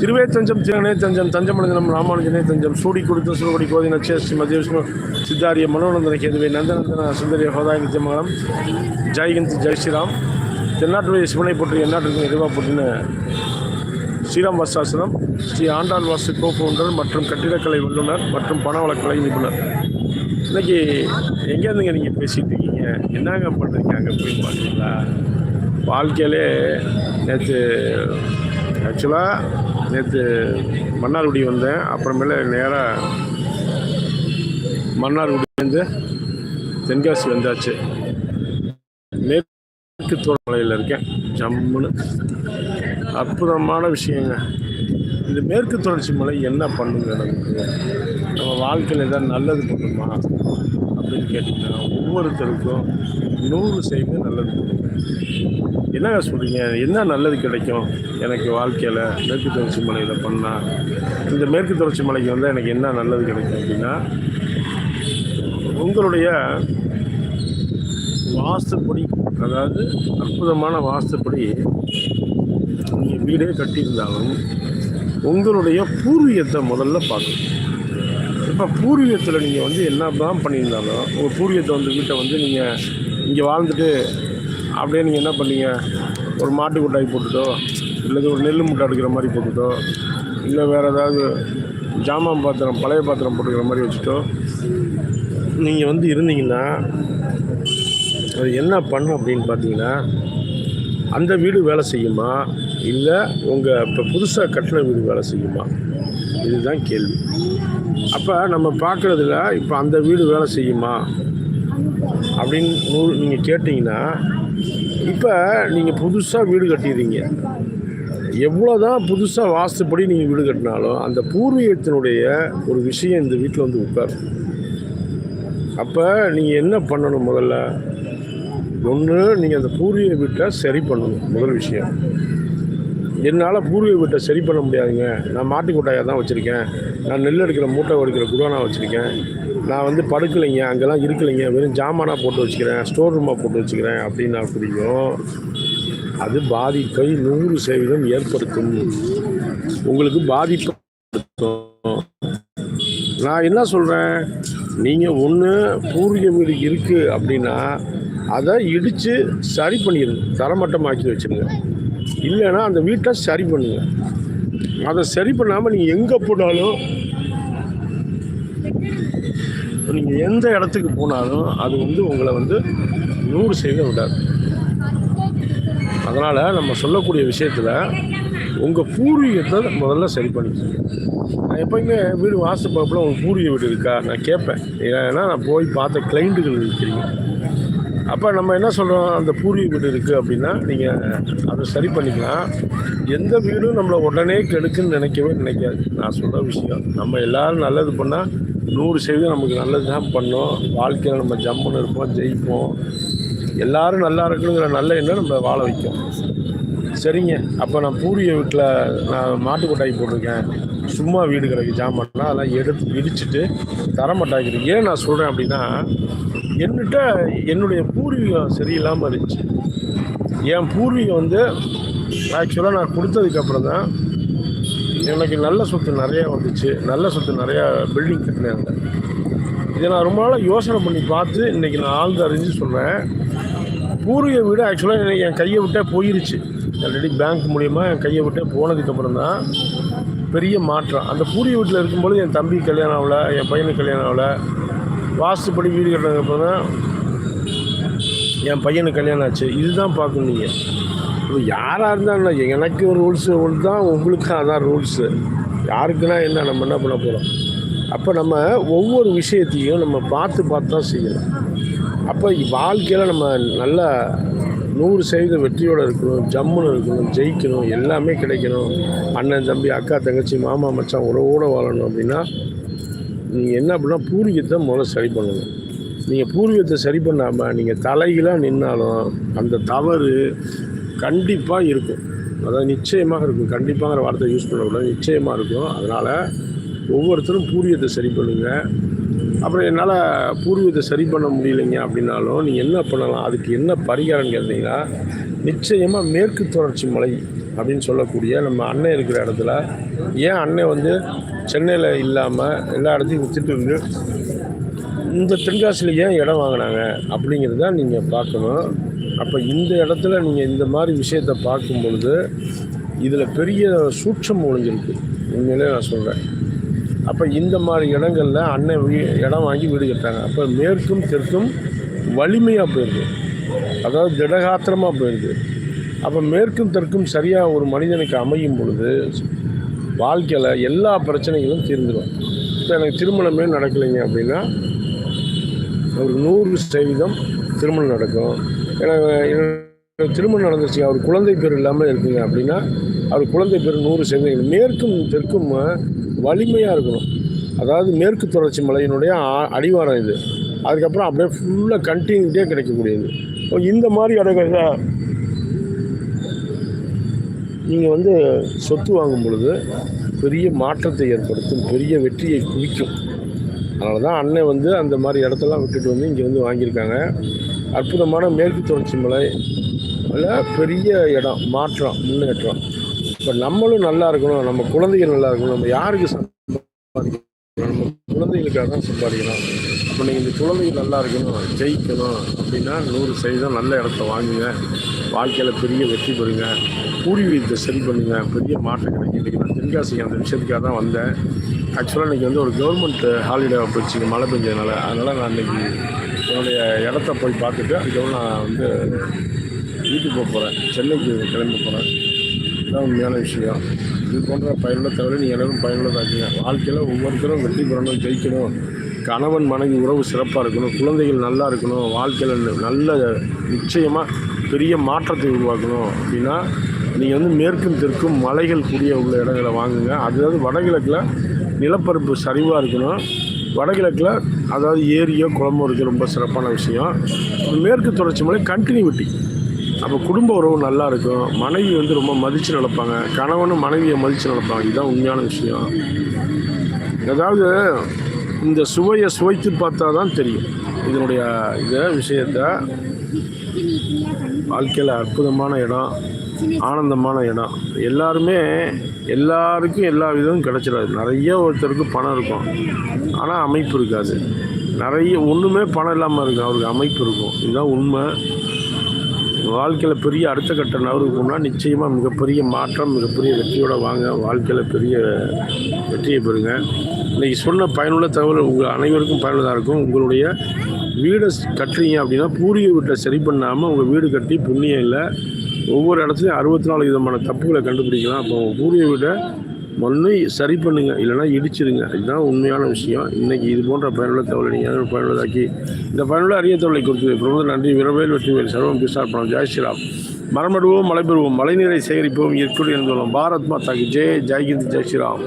திருவே தஞ்சம் திருநே தஞ்சம் தஞ்சமடைந்தனம் ராமானுஜனே தஞ்சம் சூடி கொடுத்த சுருகடி கோதி நச்சே ஸ்ரீ மத்திய விஷ்ணு சித்தாரிய மனோநந்தன கேதுவை நந்தநந்தன சுந்தரிய ஹோதாய நித்தியமங்கலம் ஜெய்ஹிந்த் ஜெய் ஸ்ரீராம். தென்னாட்டுடைய சிவனை போற்றி எந்நாட்டிற்கு எதுவாக போற்றின ஸ்ரீராம் வாசாசனம் ஸ்ரீ ஆண்டாள் வாசு கோ ஃபவுண்டர் மற்றும் கட்டிடக்கலை வல்லுநர் மற்றும் பணவளக்கலை நிபுணர். இன்னைக்கு எங்கேருந்துங்க நீங்கள் பேசிகிட்டு இருக்கீங்க? என்னங்க பண்ணுறீங்க அங்கே போய் பார்த்தீங்களா வாழ்க்கையிலே நேற்று ஆக்சுவலாக நேற்று மன்னார்குடி வந்தேன். அப்புறமேல நேராக மன்னார்குடியிலேருந்து தென்காசி வந்தாச்சு. மேற்கு தோரமலையில் இருக்கேன். ஜம்முன்னு அற்புதமான விஷயங்க. இந்த மேற்கு தொடர்ச்சி மலை என்ன பண்ணுங்க நமக்கு நம்ம வாழ்க்கையில் ஏதாவது நல்லது பண்ணுமா அப்படின்னு கேட்டிங்கன்னா ஒவ்வொருத்தருக்கும் நூறு செய்து நல்லது பண்ணுங்க. என்னங்க சொல்கிறீங்க என்ன நல்லது கிடைக்கும் எனக்கு வாழ்க்கையில்? மேற்கு தொடர்ச்சி மலையில் பண்ணால் இந்த மேற்கு தொடர்ச்சி மலைக்கு வந்தால் எனக்கு என்ன நல்லது கிடைக்கும் அப்படின்னா உங்களுடைய வாஸ்துப்படி அதாவது அற்புதமான வாஸ்துப்படி நீங்கள் வீடே கட்டியிருந்தாலும் உங்களுடைய பூர்வீகத்தை முதல்ல பார்க்கணும். இப்போ பூர்வீகத்தில் நீங்கள் வந்து என்ன தான் பண்ணியிருந்தாலும் உங்கள் பூர்வீகத்தை வந்து வீட்டை வந்து நீங்கள் இங்கே வாழ்ந்துட்டு அப்படியே நீங்கள் என்ன பண்ணீங்க? ஒரு மாட்டு கொட்டாய் போட்டுட்டோ இல்லை ஒரு நெல் முட்டை எடுக்கிற மாதிரி போட்டுட்டோ இல்லை வேறு ஏதாவது ஜாமான் பாத்திரம் பழைய பாத்திரம் போட்டுக்கிற மாதிரி வச்சுட்டோ? நீங்கள் வந்து இருந்தீங்கன்னா அது என்ன பண்ணும் அப்படின்னு பார்த்தீங்கன்னா அந்த வீடு வேலை செய்யுமா? இல்லை உங்கள் இப்போ புதுசாக கட்டின வீடு வேலை செய்யுமா? இதுதான் கேள்வி. அப்போ நம்ம பார்க்குறதுல இப்போ அந்த வீடு வேலை செய்யுமா? அப்படின்னு நூல் நீங்கள் கேட்டிங்கன்னா இப்போ நீங்கள் புதுசாக வீடு கட்டிடுறீங்க. எவ்வளோ தான் புதுசாக வாஸ்துப்படி நீங்கள் வீடு கட்டினாலும் அந்த பூர்வீகத்தினுடைய ஒரு விஷயம் இந்த வீட்டில் வந்து உட்காரும். அப்போ நீங்கள் என்ன பண்ணணும் முதல்ல? ஒன்று நீங்கள் அந்த பூர்வீக வீட்டை சரி பண்ணணும் முதல் விஷயம். என்னால் பூர்வீக வீட்டை சரி பண்ண முடியாதுங்க. நான் மாட்டு கொட்டாயாக தான் வச்சுருக்கேன். நான் நெல் எடுக்கிற மூட்டை எடுக்கிற குடோனா வச்சுருக்கேன். நான் வந்து படுக்கலைங்க. அங்கெல்லாம் இருக்கலைங்க. வெறும் ஜாமானாக போட்டு வச்சுக்கிறேன். ஸ்டோர் ரூமாக போட்டு வச்சுக்கிறேன் அப்படின்னா புரியும். அது பாதிப்பை நூறு சதவீதம் ஏற்படுத்தும். உங்களுக்கு பாதிப்பு நான் என்ன சொல்கிறேன் நீங்கள் ஒன்று பூர்வீக வீடு இருக்குது அப்படின்னா அதை இடித்து சரி பண்ணிடுங்க தரமட்டமாக்கி வச்சுருங்க. இல்லைன்னா அந்த வீட்டை சரி பண்ணுங்க. அதை சரி பண்ணாமல் நீங்கள் எங்கே போனாலும் நீங்கள் எந்த இடத்துக்கு போனாலும் அது வந்து உங்களை வந்து நூறு சதவீதம் விடாது. அதனால் நம்ம சொல்லக்கூடிய விஷயத்தில் உங்கள் பூர்வீகத்தை முதல்ல சரி பண்ணிக்கோங்க நான் எப்போயுமே வீடு வாசல் பார்ப்பில் உங்கள் பூர்வீக வீடு இருக்கா? நான் கேட்பேன். ஏன்னா நான் போய் பார்த்த கிளைண்ட்டுகள் இருக்கிறீங்க. அப்போ நம்ம என்ன சொல்கிறோம் அந்த பூர்வீக வீடு இருக்குது அப்படின்னா நீங்கள் அதை சரி பண்ணிக்கலாம். எந்த வீடும் நம்மளை உடனே கெடுக்குன்னு நினைக்கவே நினைக்காது. நான் சொல்கிற விஷயம். நம்ம எல்லோரும் நல்லது பண்ணால் நூறு சதவீதம் நமக்கு நல்லது தான் பண்ணோம். வாழ்க்கையில் நம்ம ஜம்முன்னு இருப்போம் ஜெயிப்போம். எல்லோரும் நல்லா இருக்கணுங்கிற நல்ல எண்ணம் நம்ம வாழ வைக்கும். சரிங்க. அப்போ நான் பூர்வீக வீட்டில் நான் மாட்டு கொட்டாய் போட்டிருக்கேன். சும்மா வீடு கிடக்கு ஜாமான்லாம் அதெல்லாம் எடுத்து இடிச்சிட்டு தரமாட்டாக்கிறேன் ஏன் நான் சொல்கிறேன் அப்படின்னா என்கிட்ட என்னுடைய பூர்வீகம் சரியில்லாமல் இருந்துச்சு. என் பூர்வீகம் வந்து ஆக்சுவலாக நான் கொடுத்ததுக்கப்புறம் தான் எனக்கு நல்ல சொத்து நிறையா வந்துச்சு. நல்ல சொத்து நிறையா பில்டிங் கட்டினாங்க. இதை நான் ரொம்ப நாளாக யோசனை பண்ணி பார்த்து இன்றைக்கி நான் ஆழ்ந்து அறிஞ்சு சொல்கிறேன் பூர்வீக வீடு ஆக்சுவலாக எனக்கு என் கையை விட்டே போயிருச்சு. ஆல்ரெடி பேங்க் மூலிமா என் கையை விட்டே போனதுக்கப்புறம் தான் பெரிய மாற்றம். அந்த பூர்வீக வீட்டில் இருக்கும்போது என் தம்பி கல்யாணம் ஆகல என் பையனுக்கு கல்யாணம் ஆகல. வாஸ்துப்படி வீடு கட்டினதுக்கப்புறம் தான் என் பையனுக்கு கல்யாணம் ஆச்சு. இதுதான் பார்க்கணும் நீங்கள் இப்போ யாராக இருந்தாலும் எனக்கு ஒரு ரூல்ஸு ஒன்று தான். உங்களுக்கு அதான் ரூல்ஸு யாருக்குன்னா என்ன நம்ம என்ன பண்ண போகிறோம் அப்போ நம்ம ஒவ்வொரு விஷயத்தையும் நம்ம பார்த்து பார்த்து தான் செய்யணும். அப்போ வாழ்க்கையில் நம்ம நல்லா நூறு சதவீதம் வெற்றியோடு இருக்கணும் ஜம்முன்னு இருக்கணும் ஜெயிக்கணும் எல்லாமே கிடைக்கணும். அண்ணன் தம்பி அக்கா தங்கச்சி மாமா மச்சான் உறவோடு வாழணும் அப்படின்னா நீங்கள் என்ன அப்படின்னா பூர்வீகத்தை முதல்ல சரி பண்ணணும். நீங்கள் பூர்வீகத்தை சரி பண்ணாமல் நீங்கள் தலைகளாக நின்னாலும் அந்த தவறு கண்டிப்பாக இருக்கும். அதாவது நிச்சயமாக இருக்கும். கண்டிப்பாங்கிற வார்த்தை யூஸ் பண்ணக்கூடாது. நிச்சயமாக இருக்கும். அதனால் ஒவ்வொருத்தரும் பூர்வீகத்தை சரி பண்ணுங்கள் அப்புறம் என்னால் பூர்வீகத்தை சரி பண்ண முடியலைங்க அப்படின்னாலும் நீங்கள் என்ன பண்ணலாம்? அதுக்கு என்ன பரிகாரம் கேட்டீங்கன்னா நிச்சயமாக மேற்கு தொடர்ச்சி மலை அப்படின்னு சொல்லக்கூடிய நம்ம அண்ணன் இருக்கிற இடத்துல ஏன் அண்ணன் வந்து சென்னையில் இல்லாமல் எல்லா இடத்தையும் விற்றுட்டு இருந்து இந்த தென்காசியில் ஏன் இடம் வாங்கினாங்க அப்படிங்கிறது தான் நீங்கள் பார்க்கணும். அப்போ இந்த இடத்துல நீங்கள் இந்த மாதிரி விஷயத்தை பார்க்கும் பொழுது இதில் பெரிய சூட்சம் ஒழிஞ்சிருக்கு உண்மையிலே நான் சொல்கிறேன் அப்போ இந்த மாதிரி இடங்களில் அண்ணன் வீ இடம் வாங்கி வீடு கட்டுறாங்க. அப்போ மேற்கும் தெற்கும் வலிமையாக போயிடுது அதாவது திடகாத்திரமாக போயிடுது அப்போ மேற்கும் தெற்கும் சரியாக ஒரு மனிதனுக்கு அமையும் பொழுது வாழ்க்கையில் எல்லா பிரச்சனைகளும் தீர்ந்துடும் இப்போ எனக்கு திருமணமே நடக்கலைங்க அப்படின்னா ஒரு நூறு சதவீதம் திருமணம் நடக்கும். எனக்கு திருமணம் நடந்துச்சுங்க அவர் குழந்தை பேர் இல்லாமல் இருக்குங்க அப்படின்னா அவர் குழந்தை பேர் நூறு சதவீதம். மேற்கும் தெற்கும் வலிமையாக இருக்கணும். அதாவது மேற்கு தொடர்ச்சி மலையினுடைய அடிவாரம் இது. அதுக்கப்புறம் அப்படியே ஃபுல்லாக கண்டினியூட்டே கிடைக்கக்கூடியது. இந்த மாதிரி இடங்கள்ல நீங்கள் வந்து சொத்து வாங்கும் பொழுது பெரிய மாற்றத்தை ஏற்படுத்தும் பெரிய வெற்றியை குவிக்கும். அதனால தான் அண்ணன் வந்து அந்த மாதிரி இடத்தெல்லாம் விட்டுட்டு வந்து இங்கே வந்து வாங்கியிருக்காங்க. அற்புதமான மேற்கு தொடர்ச்சி மலை அதில் பெரிய இடம் மாற்றம் முன்னேற்றம். இப்போ நம்மளும் நல்லா இருக்கணும் நம்ம குழந்தைகள் நல்லா இருக்கணும் நம்ம யாருக்கு சம்பாதிக்கணும்? நம்ம குழந்தைகளுக்காக தான் சம்பாதிக்கணும். இப்போ நீங்கள் இந்த குழந்தைங்க நல்லா இருக்கணும் ஜெயிக்கணும் அப்படின்னா நூறு சதவீதம் நல்ல இடத்த வாங்குங்க. வாழ்க்கையில் பெரிய வெற்றி பெறுங்க. பூர்வீகத்தை சரி பண்ணுங்க. பெரிய மாற்றம் கிடைக்கும். இன்றைக்கி நான் தென்காசி அந்த விஷயத்துக்காக தான் வந்தேன். ஆக்சுவலாக இன்றைக்கி வந்து ஒரு கவர்மெண்ட் ஹாலிடே போயிடுச்சு மழை பெஞ்சதுனால. அதனால் நான் இன்றைக்கி என்னுடைய இடத்த போய் பார்த்துட்டு அதுக்கப்புறம் நான் வந்து வீட்டுக்கு போக போகிறேன் சென்னைக்கு கிளம்ப போகிறேன் இதுதான் உண்மையான விஷயம். இது போன்ற பயனுள்ள தவிர நீங்கள் எல்லாரும் பயனுள்ளதாக்குங்க வாழ்க்கையில் ஒவ்வொருத்தரும் வெற்றி பெறணும் ஜெயிக்கணும். கணவன் மனைவி உறவு சிறப்பாக இருக்கணும் குழந்தைகள் நல்லா இருக்கணும் வாழ்க்கையில் நல்ல நிச்சயமாக பெரிய மாற்றத்தை உருவாக்கணும் அப்படின்னா நீங்கள் வந்து மேற்கும் தெற்கும் மலைகள் கூடிய உள்ள இடங்களை வாங்குங்க. அதாவது வடகிழக்கில் நிலப்பரப்பு சரிவாக இருக்கணும். வடகிழக்கில் அதாவது ஏரியோ குளமோ இருக்குது ரொம்ப சிறப்பான விஷயம். மேற்கு தொடர்ச்சி மலை கண்டினியூட்டி அப்போ குடும்ப உறவு நல்லா இருக்கும். மனைவி வந்து ரொம்ப மதித்து நடப்பாங்க. கணவனும் மனைவியை மதித்து நடப்பாங்க. இதுதான் உண்மையான விஷயம். அதாவது இந்த சுவையை சுவைத்து பார்த்தா தான் தெரியும். இதனுடைய இதை விஷயத்த வாழ்க்கையில் அற்புதமான இடம் ஆனந்தமான இடம். எல்லாருமே எல்லாருக்கும் எல்லா விதமும் கிடச்சிடாது. நிறைய ஒருத்தருக்கு பணம் இருக்கும். ஆனால் அமைப்பு இருக்காது. நிறைய ஒன்றுமே பணம் இல்லாமல் இருக்கும். அவருக்கு அமைப்பு இருக்கும். இதுதான் உண்மை. வாழ்க்கையில் பெரிய அடுத்த கட்ட நகருக்குன்னா நிச்சயமாக மிகப்பெரிய மாற்றம் மிகப்பெரிய வெற்றியோடு வாங்க. வாழ்க்கையில் பெரிய வெற்றியை பெறுங்க. இன்றைக்கி சொன்ன பயனுள்ள தகவல் உங்கள் அனைவருக்கும் பயனுள்ளதாக இருக்கும். உங்களுடைய வீடை கட்டுறீங்க அப்படின்னா பூரிய வீட்டை சரி பண்ணாமல் உங்கள் வீடு கட்டி புண்ணியம் இல்லை. ஒவ்வொரு இடத்துலையும் அறுபத்தி நாலு விதமான தப்புகளை கண்டுபிடிக்கலாம். அப்போ உங்கள் பூர்வீக வீட்டை ஒன்று சரி பண்ணுங்க இல்லைன்னா இடிச்சிடுங்க இதுதான் உண்மையான விஷயம். இன்றைக்கி இது போன்ற பயனுள்ள தகவலை நீங்கள் பயனுள்ளதாக்கி இந்த பயனுள்ள அரிய தகவலை குறித்து பிரபல நன்றி. விரவேல் வெற்றிவேல் சர்வம் பிசார் பணம் ஜெய் ஸ்ரீராம். மரமடுவோம் மழை பெறுவோம் மழைநீரை சேகரிப்போம் இயற்கை சொல்லலாம் பாரத் மாதாக்கு. ஜெய் ஜெய்கிந்த் ஜெய் ஸ்ரீராம்.